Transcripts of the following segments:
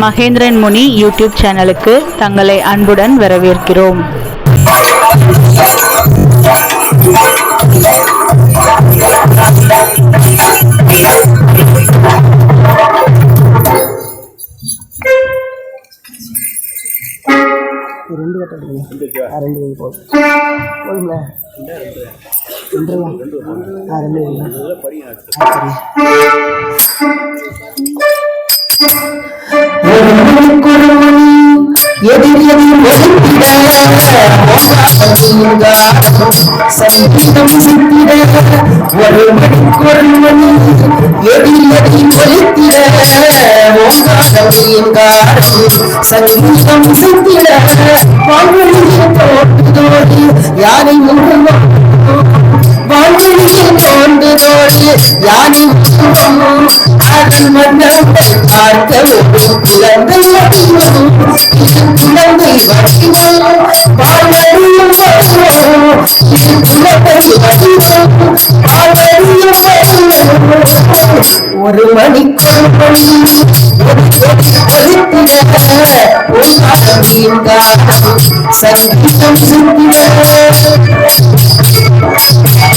மகேந்திரன் முனி YouTube சேனலுக்கு தங்களை அன்புடன் வரவேற்கிறோம். ரெண்டு கட்ட ரெண்டு போதும். போதுங்களா? ரெண்டு ஆ ரெண்டு வைங்க. சங்கீதம் சித்திட ஒரு மணிக்கொரு மணி எதில் எதில் சங்கீதம் வாழ்வழியில் தோன்றுதோடி யானை அதன் மன்னர்கள் பார்க்க ஒரு குழந்தை வடிவம் இது குழந்தை வடிவம் வடிவம் இது குழந்தை வடிவம் வடிவம் ஒரு மணி ஒரு சங்கீதம்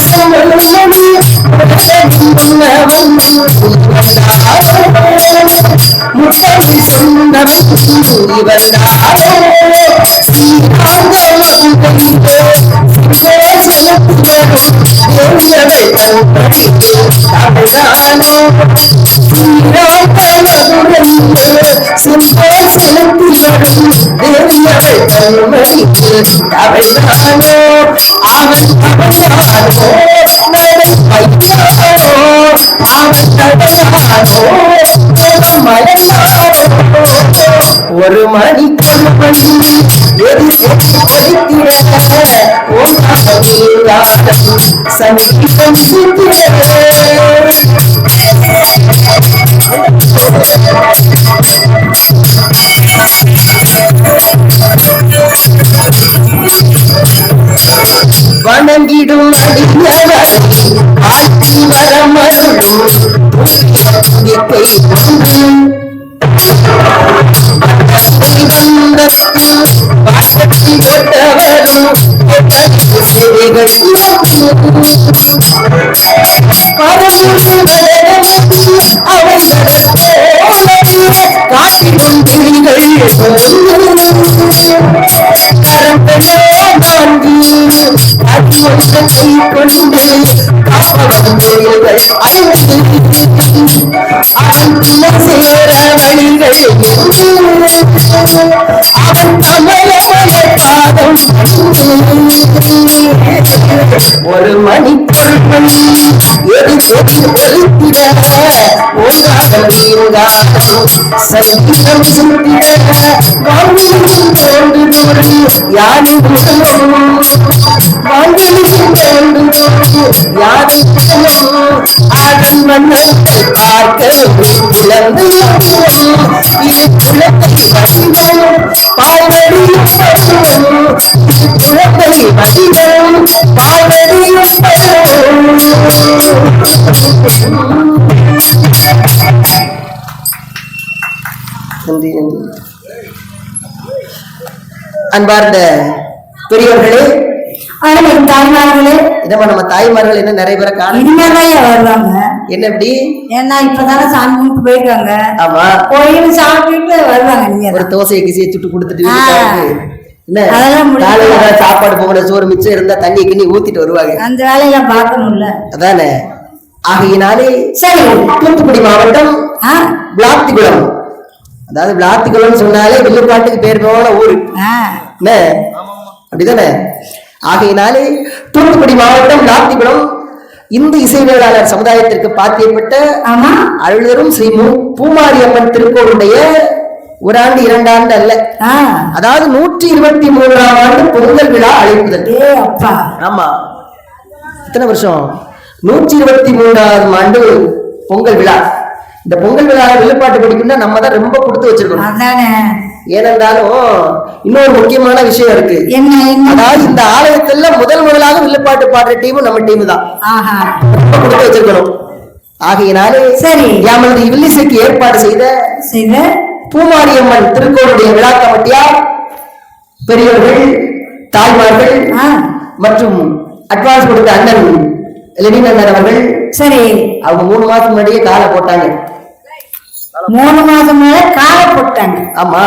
சிவபொரு முத்தமி சொந்தம் ஒரு மணி மணி எரி அவன் சங்கீதம் சித்திர வணங்கிடும் அடியவரை ஆட்சி வரமருளும் ஒரு மணி வந்தத்தில் பாட்டத்தை போட்டவரும் சிறைகள் காட்டிடும் திரிகள் கரப்பையோ அது அடிமொழிகள் கை கொண்டு காப்பவன் தொழில்கள் ஐந்து அவன் கமலமய பாதம் ஒரு மணி எது சொல் ஒலித்திட சங்கீதம் தோன்று வாங்கியும் தோன்று பார்க்க இது பால்வடியும் இது பால்வடியும் நன்றி நன்றி அன்பார்ந்த பெரியவர்களே ஆனாலும் தாய்மார்களே இதமா நம்ம தாய்மார்கள் என்ன நிறைய பேரை காணும் இனிமேதான் வருவாங்க. என்ன இப்படி? ஏன்னா இப்பதானே சாமி கும்பிட்டு போயிருக்காங்க. ஆமா. கோயில் சாப்பிட்டுட்டு வருவாங்க ஒரு நீங்க தோசையை கிசியை சுட்டு கொடுத்துட்டு. காலையில சாப்பாடு போகணும் சோறு மிச்சம் இருந்தா தண்ணி கிண்ணி ஊத்திட்டு வருவாங்க. அந்த வேலையில பார்க்கணும்ல. அதானே? ஆகையினாலே சரி. தூத்துக்குடி மாவட்டம் விளாத்திக்குளம் அதாவது விளாத்திக்குளம் சொன்னாலே வில்லுப்பாட்டுக்கு பேர் போன ஊரு. அப்படிதானே? ஆகையினாலே தூத்துக்குடி மாவட்டம் விளாத்திக்குளம் இந்த இசைவேளாளர் சமுதாயத்திற்கு பாத்தியப்பட்ட அருளரும் ஸ்ரீ மு பூமாரியம்மன் திருக்கோளுடைய ஒரு ஆண்டு இரண்டு ஆண்டு அல்ல. அதாவது நூற்றி இருபத்தி மூன்றாம் ஆண்டு பொங்கல் விழா அழைப்புதல். ஆமா. எத்தனை வருஷம்? நூற்றி இருபத்தி மூன்றாவது ஆண்டு பொங்கல் விழா. இந்த பொங்கல் விழாவை வில்லுப்பாட்டு படிக்கணும்னா நம்ம தான் ரொம்ப கொடுத்து வச்சிருக்கணும். அதானே. ஏனென்றாலும் இன்னொரு முக்கியமான விஷயம் இருக்கு. அதாவது இந்த ஆலயத்துல முதல் முதலாக வில்லுப்பாட்டு பாடுற டீமும் நம்ம டீம் தான். கொடுத்து வச்சிருக்கணும். ஆகையினாலே சரி. எமது வில்லிசைக்கு ஏற்பாடு செய்த செய்த பூமாரியம்மன் திருக்கோளுடைய விழா கமிட்டியார் பெரியவர்கள் தாய்மார்கள் மற்றும் அட்வான்ஸ் கொடுத்த அண்ணன் லெனின் அண்ணன் அவர்கள் சரி. அவங்க மூணு மாசம் முன்னாடியே காலை போட்டாங்க. மூணு மாசம் மேல காலை போட்டாங்க. ஆமா.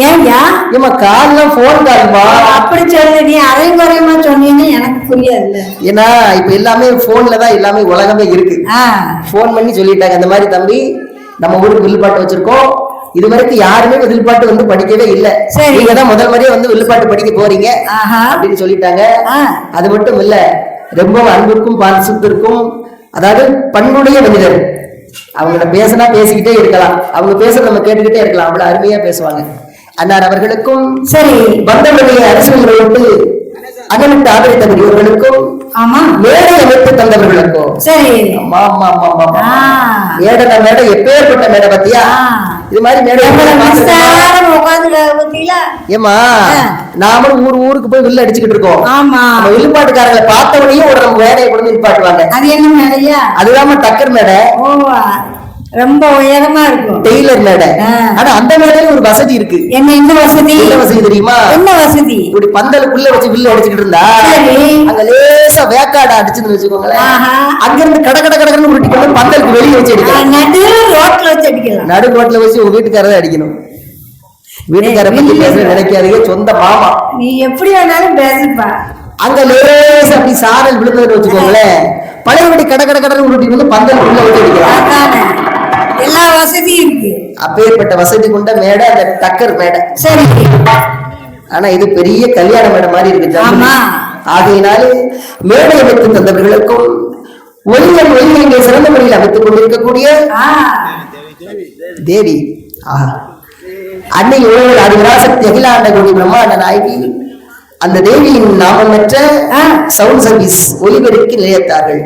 ஏன்யா? ஏமா கால்லாம் போன் கால்மா? அப்படி சொல்லு நீ அரையும் குறையுமா சொன்னீன்னு எனக்கு புரியாதுல்ல. ஏன்னா இப்ப எல்லாமே போன்ல தான் எல்லாமே உலகமே இருக்கு. ஆ. ஃபோன் பண்ணி சொல்லிட்டாங்க. இந்த மாதிரி தம்பி நம்ம ஊருக்கு வில்லுப்பாட்டு வச்சிருக்கோம். இது வரைக்கும் யாருமே வில்லுப்பாட்டு வந்து படிக்கவே இல்ல. சரி. நீங்க தான் முதல் முறையே வந்து வில்லுப்பாட்டு படிக்க போறீங்க அப்படின்னு சொல்லிட்டாங்க. அது மட்டும் இல்ல ரொம்ப அன்புக்கும் பாசத்திற்கும் அதாவது பண்புடைய மனிதர். அவங்கள பேசினா பேசிக்கிட்டே இருக்கலாம். அவங்க பேசுறத நம்ம கேட்டுக்கிட்டே இருக்கலாம். அவ்வளவு அருமையா பேசுவாங்க. அன்னார் அவர்களுக்கும் சரி. வந்தவருடைய அரசியல்களோடு அகமிட்டு ஆதரித்த பெரியவர்களுக்கும் ஆமா. மேடை அமைத்து தந்தவர்களுக்கும். சரி. அம்மா அம்மா அம்மா அம்மா அம்மா. ஆ. மேடை மேடை எப்பேற்பட்ட மேடை பத்தியா. இது மாதிரி மேடை ஆ. நாமளும் ஊர் ஊருக்கு போய் வில்லு அடிச்சுக்கிட்டு இருக்கோம். ஆமா. வில்லுப்பாட்டுக்காரங்களை பார்த்தவனையும் ஒரு நம்ம வேலையை கொண்டு நிப்பாட்டுவாங்க. அது என்ன மேடையா? அதுதாம டக்கர் மேடை. ரொம்ப உயரமா இருக்கும். டெய்லர் மேடை. ஆனா அந்த மேடையில ஒரு வசதி இருக்கு. என்ன இந்த வசதி? என்ன வசதி தெரியுமா? என்ன வசதி? இப்படி பந்தலுக்குள்ள வச்சு வில்லு அடிச்சுக்கிட்டு இருந்தா. அங்க லேசா வேக்காடு அடிச்சுன்னு வச்சுக்கோங்களேன். அங்க இருந்து கட கட கடன்னு உருட்டி கொண்டு பந்தலுக்கு வெளியே வச்சு அடிக்கலாம். நடு ரோட்ல வச்சு அடிக்கலாம். நடு ரோட்ல வச்சு உங்க வீட்டுக்காரரை அடிக்கணும். வீட்டுக்கார பத்தி பேச நினைக்காதீங்க சொந்த மாமா. நீ எப்படி வேணாலும் பேசுப்பா. அங்க லேசா அப்படி சாரல் விழுந்ததுன்னு வச்சுக்கோங்களேன். பழையபடி கட கட கடன்னு உருட்டி வந்து பந்தல் உள்ள வச்சு அடிக்கலாம். எல்லா வசதியும் இருக்கு. அப்பேற்பட்ட வசதி கொண்ட மேடை அந்த டக்கர் மேடை. சரி. ஆனா இது பெரிய கல்யாண மேடை மாதிரி இருக்கு. ஆகையினாலே மேடை அமைத்து தந்தவர்களுக்கும் ஒளியன் ஒளியை இங்கே சிறந்த முறையில் அமைத்துக் கொண்டிருக்கக்கூடிய ஆ. தேவி. ஆஹா அன்னை உழவர் அது விராசக்தி அகிலாண்ட கோடி பிரம்மாண்ட நாயகி. அந்த தேவியின் நாமம் பெற்ற. சவுண்ட் சர்வீஸ் ஒலிபெருக்கி நிலையத்தார்கள்.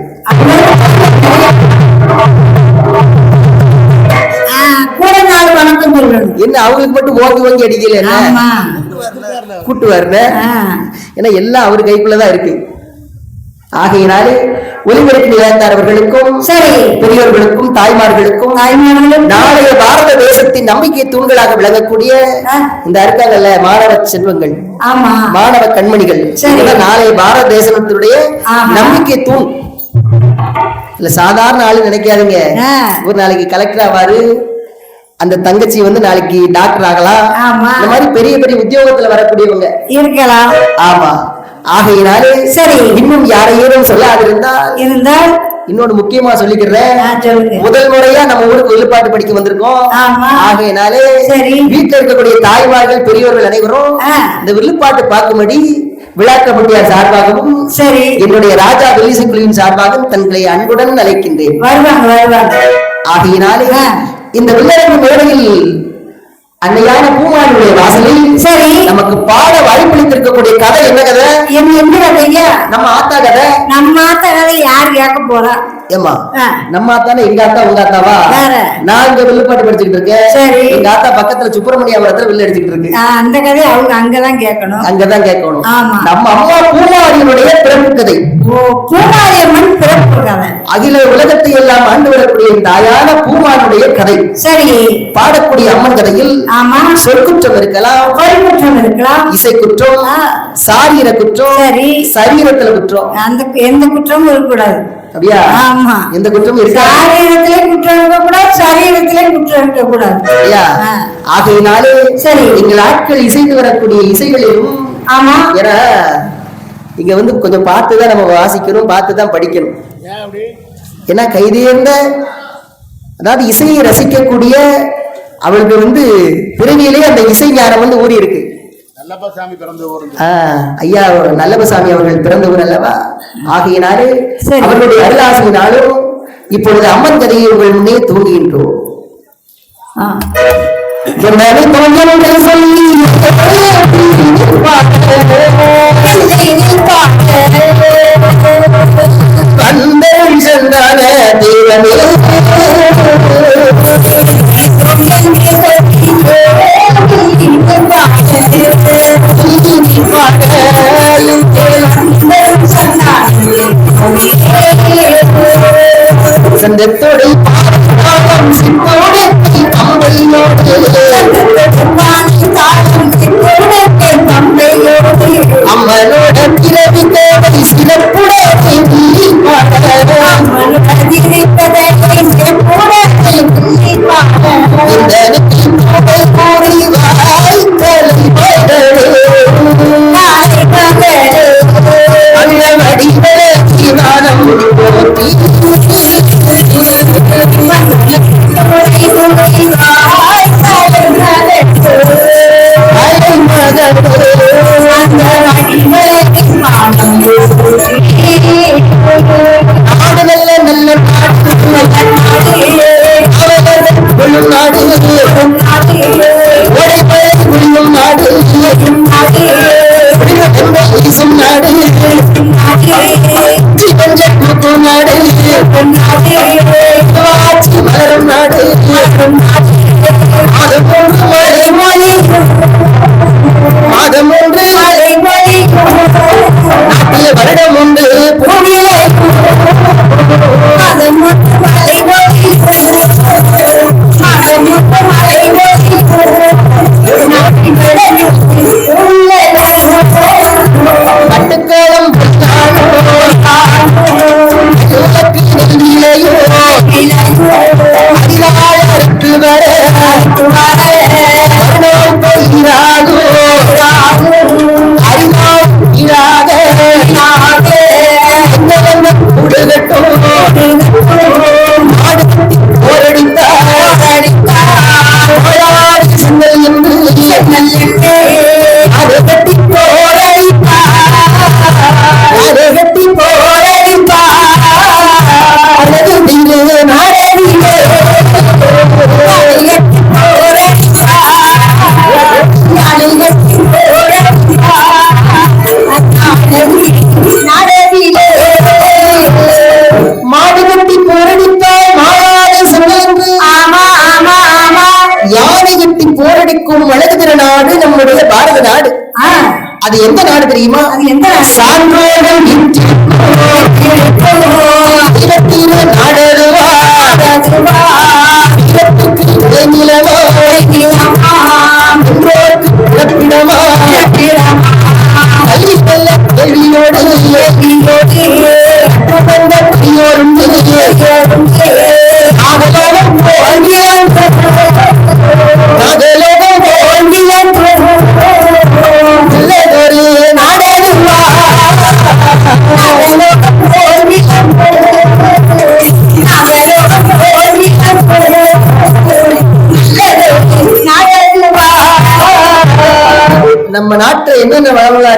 என்ன அவங்களுக்கு மட்டும் ஓங்கி ஓங்கி அடிக்கல என்ன? கூட்டு வரல. ஏன்னா எல்லாம் அவர் கைக்குள்ளதான் இருக்கு. ஆகையினாலே ஒலிபெருக்கி நிலையத்தார் அவர்களுக்கும் சரி. பெரியோர்களுக்கும் தாய்மார்களுக்கும் நாளைய பாரத தேசத்தின் நம்பிக்கை தூண்களாக விளங்கக்கூடிய. இந்த இருக்காங்கல்ல மாணவ செல்வங்கள் ஆமா. மாணவ கண்மணிகள். நாளைய பாரத தேசத்தினுடைய. நம்பிக்கை தூண். இல்ல சாதாரண ஆளு நினைக்காதீங்க. ஒரு நாளைக்கு கலெக்டர் ஆவாரு அந்த தங்கச்சி வந்து நாளைக்கு டாக்டர் ஆகலாம் ஆமா. இந்த மாதிரி பெரிய பெரிய உத்தியோகத்துல வரக்கூடியவங்க இருக்கலாம் ஆமா ஆகையினாலே சரி. இன்னும் யாரையும் சொல்லாதிருந்தால் இருந்தால் இன்னொன்னு முக்கியமா சொல்லிக்கிறேன் முதல் முறையா நம்ம ஊருக்கு வில்லுப்பாட்டு படிக்க வந்திருக்கோம் ஆமா. ஆகையினாலே சரி. வீட்டுல இருக்கக்கூடிய தாய்மார்கள் பெரியவர்கள் அனைவரும். இந்த வில்லுப்பாட்டு பார்க்கும்படி விழா கமிட்டியார் சார்பாகவும் சரி என்னுடைய ராஜா வெள்ளிசை குழுவின் சார்பாகவும் தங்களை அன்புடன் அழைக்கின்றேன் வருவாங்க வருவாங்க ஆகையினாலே. இந்த வில்லரங்கு மேடையில் அன்னையான பூமானுடைய வாசலில் சரி. நமக்கு பாட வாய்ப்பளித்திருக்கக்கூடிய கதை என்ன கதை? என்ன என்ன நம்ம ஆத்தா கதை. நம்ம ஆத்த கதை யார் கேட்க போறா? ஏமா. நம்ம ஆத்தானே எங்க ஆத்தா உங்க ஆத்தாவா? வேற. நான் இங்க வில்லுப்பாட்டு படிச்சுக்கிட்டு இருக்கேன். சரி. எங்க ஆத்தா பக்கத்துல சுப்பிரமணியாபுரத்துல வில்லு அடிச்சுக்கிட்டு இருக்கு. அந்த கதை அவங்க அங்கதான் கேட்கணும். அங்கதான் கேட்கணும். நம்ம அம்மா பூமாரியினுடைய பிறப்பு கதை. பூமாரியம்மன் பிறப்பு கதை. அகில உலகத்தை எல்லாம் ஆண்டு வரக்கூடிய தாயான பூமானுடைய கதை. சரி. பாடக்கூடிய அம்மன் கதையில் ஆமா. சொற்குற்றம் இருக்கலாம் பரிமுற்றம் இருக்கலாம். இசை குற்றம். சாரீர குற்றம் சரி. சரீரத்துல குற்றம். அந்த எந்த குற்றமும் இருக்கக்கூடாது. அப்படியா? ஆமா. எந்த குற்றமும் இருக்கா சாரீரத்திலே குற்றம் இருக்கக்கூடாது சரீரத்திலே குற்றம் இருக்கக்கூடாது. ஆ. ஆகையினாலே சரி. எங்கள் ஆட்கள் இசைத்து வரக்கூடிய இசைகளிலும் ஆமா. ஏன்னா இங்க வந்து கொஞ்சம் பார்த்து தான் நம்ம வாசிக்கணும் பார்த்து தான் படிக்கணும் ஏன்னா கைதேர்ந்த அதாவது இசையை ரசிக்கக்கூடிய அவளுக்கு வந்து பிறவியிலே அந்த இசை ஞானம் வந்து ஊறி இருக்கு ஐயா நல்லபசாமி அவர்கள் பிறந்த ஊர் அல்லவா? ஆகையினாலே. அவர்களுடைய அருளாசியினாலும் இப்பொழுது அம்மன் கதையை உங்கள் முன்னே தூங்குகின்றோம். சொல்லி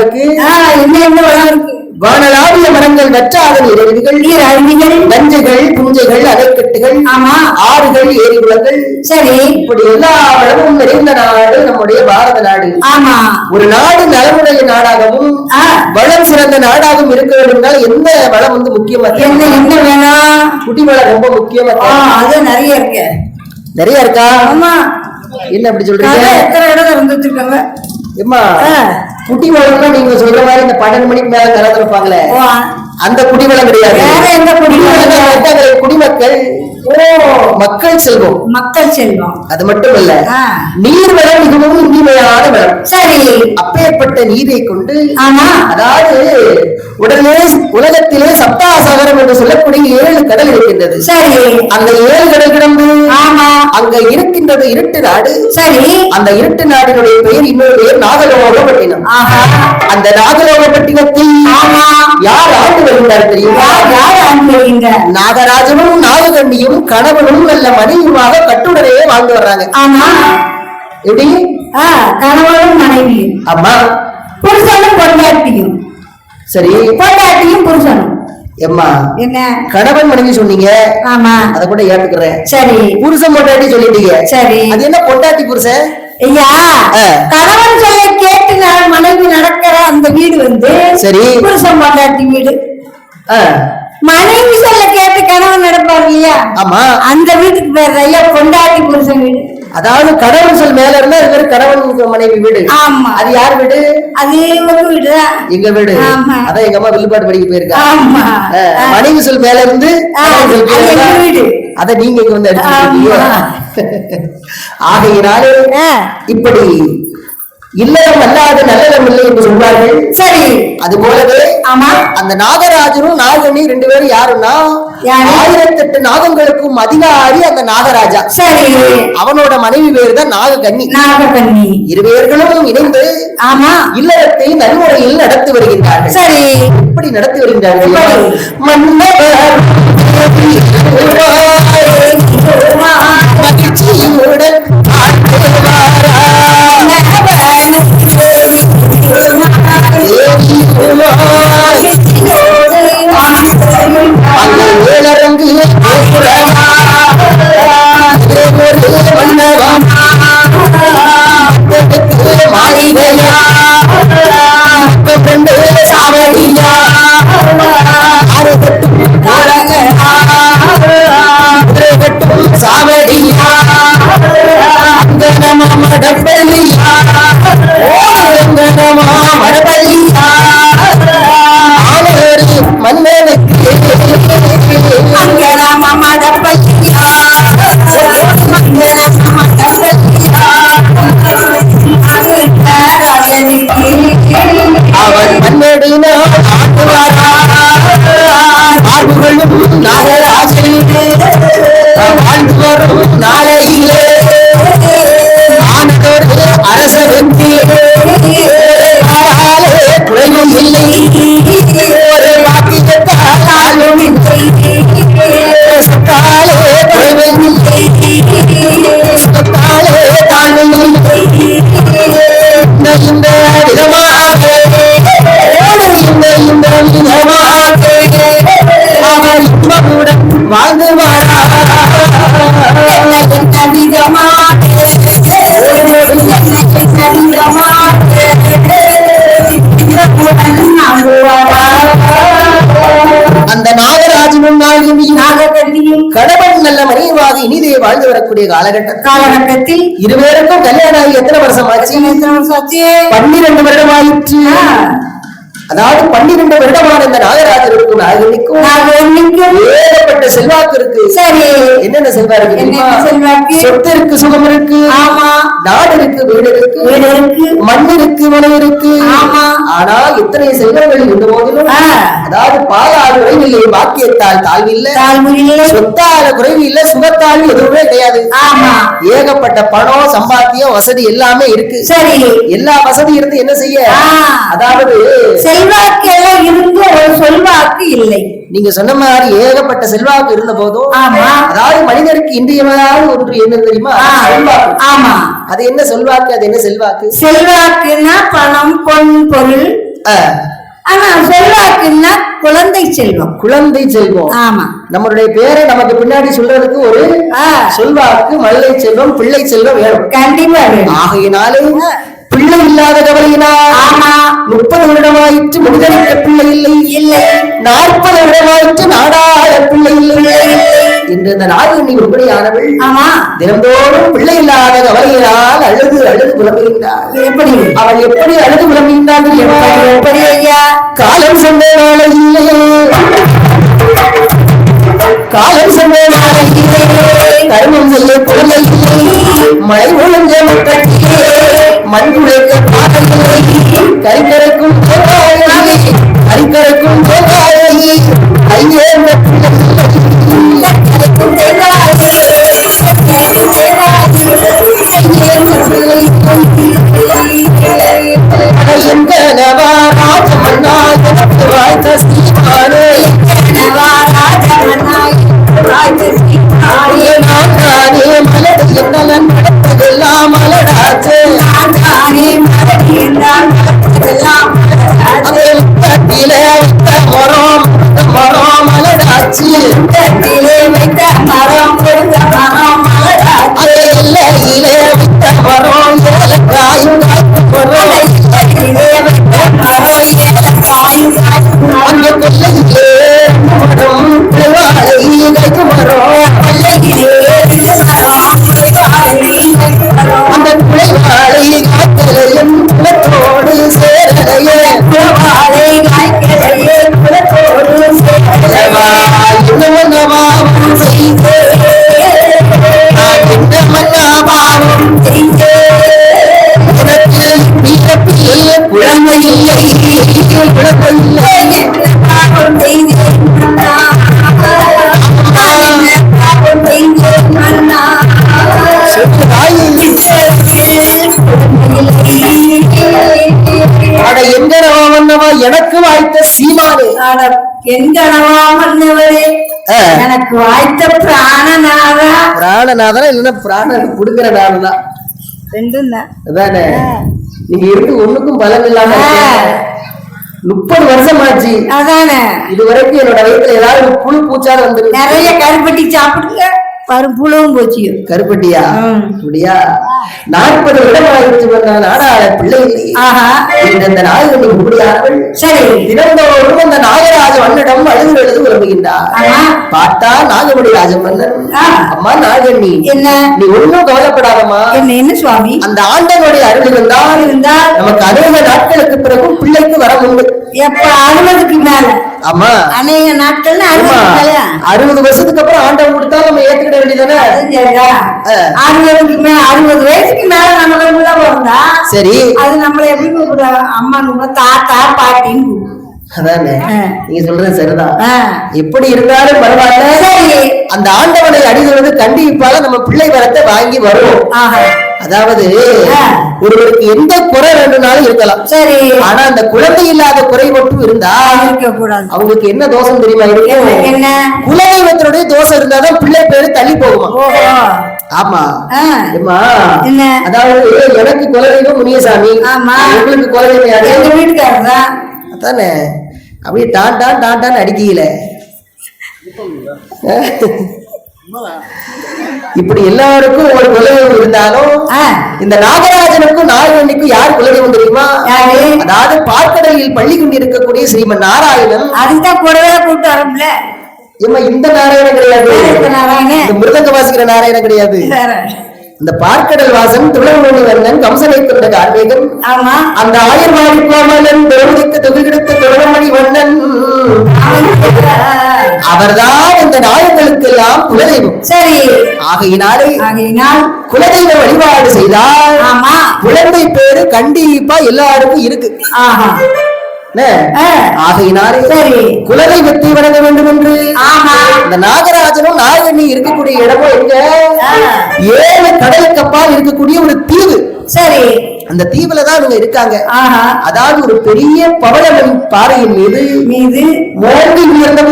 வளங்களா இருக்கு வானலாவிய மரங்கள் வற்றாத நீரருவிகள் நஞ்சைகள் புஞ்சைகள் அணைக்கட்டுகள் ஆமா. ஆறுகள் ஏரி குளங்கள். சரி. இப்படி எல்லா வளமும் நிறைந்த நாடு நம்முடைய பாரத நாடு. ஆமா. ஒரு நாடு நலமுடைய நாடாகவும். வளம் சிறந்த நாடாகவும் இருக்க வேண்டும்னால் எந்த வளம் வந்து முக்கியமா என்ன? என்ன வேணும் குடிவளம் ரொம்ப முக்கியமா. அது நிறைய இருக்கு. நிறைய இருக்கா? ஆமா. என்ன அப்படி சொல்றீங்க? எத்தனை இடம் இருந்துட்டு இருக்காங்க? எம்மா ஆ. குடிவளம்னா நீங்க சொல்ற மாதிரி இந்த பன்னெண்டு மணிக்கு மேல ஓ, அந்த குடிவளம் கிடையாது. வேற எந்த குடிவளம்? கேட்டா குடிமக்கள் மக்கள் செல்வம். மக்கள் செல்வம். அது மட்டும் இல்ல. நீர் வளம் மிகவும் இனிமையான வளம். சரி. அப்பேற்பட்ட நீரை கொண்டு ஆமா. அதாவது உடனே உலகத்திலே சப்தாசாகரம் என்று சொல்லக்கூடிய ஏழு கடல் இருக்கின்றது. சரி. அந்த ஏழு கடல் கிடந்து ஆமா. அங்க இருக்கின்றது இருட்டு நாடு. சரி. அந்த இருட்டு நாடினுடைய பெயர் இன்னொரு பெயர் நாகலோகப்பட்டினம். ஆஹா. அந்த நாகலோகப்பட்டினத்தை ஆமா. யார் ஆண்டு வருகிறார் தெரியுமா? யார் யார் அனுப்புவீங்க நாகராஜனும் நாககண்ணியும் கணவனும் நல்ல மனைவியுமாக கட்டுடனே வாழ்ந்து வர்றாங்க. ஆமா. எப்படி? கணவனும் மனைவியும். அம்மா புருஷனும் பொண்டாட்டியும். சரி. பொண்டாட்டியும் புருஷனும். எம்மா என்ன? கணவன் மனைவி சொன்னீங்க. ஆமா. அத கூட ஏத்துக்கிறேன். சரி. புருஷன் பொண்டாட்டி சொல்லிட்டீங்க. சரி. அது என்ன பொண்டாட்டி புருஷன்? ஐயா. கணவன் சொல்ல கேட்டு ந- மனைவி நடக்கிற அந்த வீடு வந்து சரி. புருஷன் பொண்டாட்டி வீடு. மனைவி சொல்ல கேட்டு கணவன் நடப்பாரு இல்லையா? ஆமா. அந்த வீட்டுக்கு பேர் ஐயா பொண்டாட்டி புருஷன் வீடு. அதாவது கடவுள் சொல் மேல இருந்தா பேரு கணவன் மனைவி வீடு. ஆமா. அது யார் வீடு? அது உங்க வீடுதான் எங்க வீடு. அதான் எங்க அம்மா வில்லுப்பாட்டு படிக்க போயிருக்கா. மனைவி சொல் மேல இருந்து கணவன் அது எங்க வீடு. நீங்க இங்க வந்து அடிச்சுக்கிட்டீங்க ஆமா. ஆகையினாலே இப்படி இல்லறம் அல்லாத நல்லறம் இல்லை என்று சொல்வார்கள். சரி அது போலவே ஆமா. அந்த நாகராஜரும் நாகனி ரெண்டு பேரும் யாருன்னா? யாரு? ஆயிரத்தெட்டு நாகங்களுக்கும் அதிகாரி அந்த நாகராஜா. சரி. அவனோட மனைவி பேர் தான் நாககன்னி. நாகக்கண்ணி இருவேர்களும் இணைந்து ஆமா. இல்லறத்தை நன்முறையில் நடத்தி வருகின்றார்கள். சரி. எப்படி நடத்தி வருகின்றார்கள்? மன்னவர் மகிழ்ச்சியுடன் ஒரு வரக்கூடிய காலகட்டம் காலகட்டத்தில் இருவேருக்கும் கல்யாணம் ஆகி எத்தனை வருஷம் ஆச்சு எத்தனை வருஷம் ஆச்சு? பன்னிரண்டு வருடம் ஆயிற்று. அதாவது பன்னிரண்டு வருடமான இந்த நாகராஜருக்கும் நாகக்கண்ணிக்கும் ஏகப்பட்ட செல்வாக்கு இருக்கு. சரி. என்னென்ன? என்னென்ன செல்வாக்கு? சொத்து இருக்கு சுகம் இருக்கு. ஆமா. நாடு இருக்கு வீடு இருக்கு. வீடு இருக்கு. மண் இருக்கு மனம் இருக்கு. ஆமா. ஆனா இத்தனை செல்வங்கள் இருந்த போதிலும். அதாவது பாலால் குறைவில்லை பாக்கியத்தால் தாழ்வில்லை. தாழ்வு இல்லை சொத்தால குறைவு இல்ல சுகத்தால் எதுவுமே கிடையாது. ஆமா. ஏகப்பட்ட பணம் சம்பாத்தியம் வசதி எல்லாமே இருக்கு. சரி. எல்லா வசதி இருந்து என்ன செய்ய. அதாவது செல்வாக்கு எல்லாம் இருந்து ஒரு சொல்வாக்கு இல்லை. நீங்க சொன்ன மாதிரி ஏகப்பட்ட செல்வாக்கு இருந்த போதும் ஆமா. அதாவது மனிதருக்கு இன்றியமையாத ஒன்று என்ன தெரியுமா? ஆமா. அது என்ன செல்வாக்கு? அது என்ன செல்வாக்கு? செல்வாக்குன்னா பணம் பொன் பொருள். ஆனா செல்வாக்குன்னா குழந்தை செல்வம். குழந்தை செல்வம். ஆமா. நம்மளுடைய பேரை நமக்கு பின்னாடி சொல்றதுக்கு ஒரு செல்வாக்கு மல்லை செல்வம் பிள்ளை செல்வம் வேணும். கண்டிப்பா ஆகையினாலே பிள்ளை இல்லாத கவலையினால் ஆமா. முப்பது வருடமாயிற்று மனிதனுக்கு பிள்ளை இல்லை. இல்லை. நாற்பது வருடமாயிற்று நாடாத பிள்ளை இல்லை. இன்று இந்த நாடு நீ உருப்படியானவள். ஆமா. தினந்தோறும் பிள்ளை இல்லாத கவலையினால் அழுது அழுது புலம்புகின்றாள். எப்படி? அவள் எப்படி அழுது புலம்புகின்றாள்? எப்படி ஐயா? காலம் சென்ற நாளையிலே காலம் சென்ற நாளையிலே கருமம் செய்ய குழந்தை மழை ஒழுங்க முட்டத்திலே. மண் குழைக்க பாதையிலே கரிக்கரைக்கும் அந்த கொல்லையிலே மரம் அந்த குலத்தோடு சேரலையே குலத்தோடு பிறப்பில் குழந்தை இல்லை குழந்தை அட எங்கனவா வந்தவா எனக்கு வாய்த்த சீமானே. அட, எங்கனவா ஆ. எனக்கு வாய்த்த பிராணநாதா? பிராணநாதனா? இல்லைன்னா பிராணன் கொடுக்கிற நாடுதான் ரெண்டும் தான். அதானே? நீங்க இருந்து ஒண்ணுக்கும் பலன் இல்லாம. முப்பது வருஷம் ஆச்சு அதானே? இது வரைக்கும் என்னோட வயித்துல ஏதாவது புழு பூச்சாத வந்துருக்கு. நிறைய கருப்பட்டி சாப்பிடுங்க. பருப்புளவும் போச்சு. கருப்பட்டியா. அப்படியா? நாற்பது வருடம் ஆயிடுச்சு பண்ண நாடாள பிள்ளை இந்த நாயகன் இப்படியார்கள் சரி. தினந்தோறும் அந்த நாகராஜ மன்னிடம் அழுது எழுது விரும்புகின்றார். பார்த்தா நாகமணி ராஜ மன்னன் ஆ. அம்மா நாகண்ணி என்ன? நீ ஒண்ணும் கவலைப்படாதம்மா. என்ன என்ன சுவாமி? அந்த ஆண்டவனுடைய அருள் இருந்தால் இருந்தால்? நமக்கு அறுபது நாட்களுக்கு பிறகும் பிள்ளைக்கு வர உண்டு. எப்ப அறுபதுக்கு மேல? ஆமா. அநேக நாட்கள் அறுபது வருஷத்துக்கு ஏத்துக்கிட வேண்டியதானே அதுவும் சரிதா? ஆ. அறுபதுக்கு மேல அறுபது வயசுக்கு மேல நம்ம பிறந்தா சரி அது நம்மள எப்படி கூப்பிடுறாங்க அம்மா நம்ம தாத்தா பாட்டின்னு. அதானே. நீங்க சொல்றது சரிதான். எப்படி இருந்தாலும் பரவாயில்ல அந்த ஆண்டவனை அடிதொழுது கண்டிப்பால நம்ம பிள்ளை வரத்தை வாங்கி வருவோம் ஆஹா. அதாவது. ஒருவருக்கு எந்த குறை வேண்டும்னாலும் இருக்கலாம். சரி. ஆனா அந்த குழந்தை இல்லாத குறை மட்டும் இருந்தா இருக்க கூடாது அவங்களுக்கு என்ன தோஷம் தெரியுமா என்ன இருக்கு? என்ன குலதெய்வத்தினுடைய தோஷம் இருந்தாதான் பிள்ளை பேரு தள்ளி போகுமா? ஆமா. ஆ. ஏம்மா, என்ன? அதாவது எனக்கு குலதெய்வம் முனியசாமி ஆமா. உங்களுக்கு குலதெய்வம் யாரு? எங்க வீட்டுக்காரர் தான் அதானே? அப்படியே டான் டான் டான் டான் அடிக்கல. இப்படி எல்லாருக்கும் ஒரு குலதெய்வம் இருந்தாலும். இந்த நாகராஜனுக்கும் நாகவண்ணிக்கும் யார் குலதெய்வம் தெரியுமா? அதாவது பார்க்கடலில் பள்ளி கொண்டிருக்கக்கூடிய ஸ்ரீமன் நாராயணன் அதுதான் கூடவே கூப்பிட்டு வரோம்ல ஏம்மா இந்த நாராயணன் கிடையாது இந்த மிருதங்க வாசிக்கிற நாராயணன் கிடையாது. இந்த பார்க்கடல் வாசன் துளமணி வண்ணன் கம்சனை கொண்ட கார்மேகன் ஆமா. அந்த ஆயர்வாடி கோமலன் திரௌதிக்கு தொகுதிடுத்த துளமணி வண்ணன். அவர்தான் இந்த நாயர்களுக்கெல்லாம் குலதெய்வம். சரி. ஆகையினாலே ஆகையினால் குலதெய்வ வழிபாடு செய்தால் ஆமா. குழந்தை பேரு கண்டிப்பா எல்லாருக்கும் இருக்கு. ஆஹா. ஆகையினாலே சரி. குலதெய்வத்தை வணங்க வேண்டும் என்று இந்த நாகராஜனும் நாகண்ணி இருக்கக்கூடிய இடமும் எங்க. ஏழு கடலுக்கு அப்பால் இருக்கக்கூடிய ஒரு தீவு. சரி. அந்த தீவுல தான் இவங்க இருக்காங்க. ஆஹா. அதாவது ஒரு பெரிய பவளமணி பாறையின் மீது மீது மோங்கி உயர்ந்த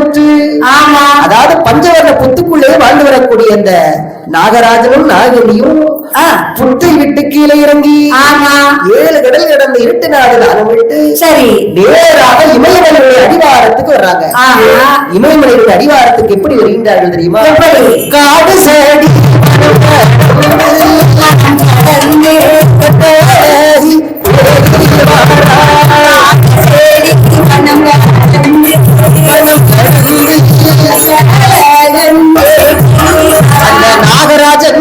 ஆமா. அதாவது பஞ்சவர்ண புத்துக்குள்ளே வாழ்ந்து வரக்கூடிய அந்த நாகராஜனும் நாகனியும். புத்தை விட்டு கீழே இறங்கி. ஆமா. ஏழு கடல் கடந்த இருட்டு நாடு தானம் விட்டு சரி. நேராக இமயமலையுடைய அடிவாரத்துக்கு வர்றாங்க. இமயமலையுடைய அடிவாரத்துக்கு எப்படி வருகின்றார்கள் தெரியுமா? காடு சடி நாகராஜன்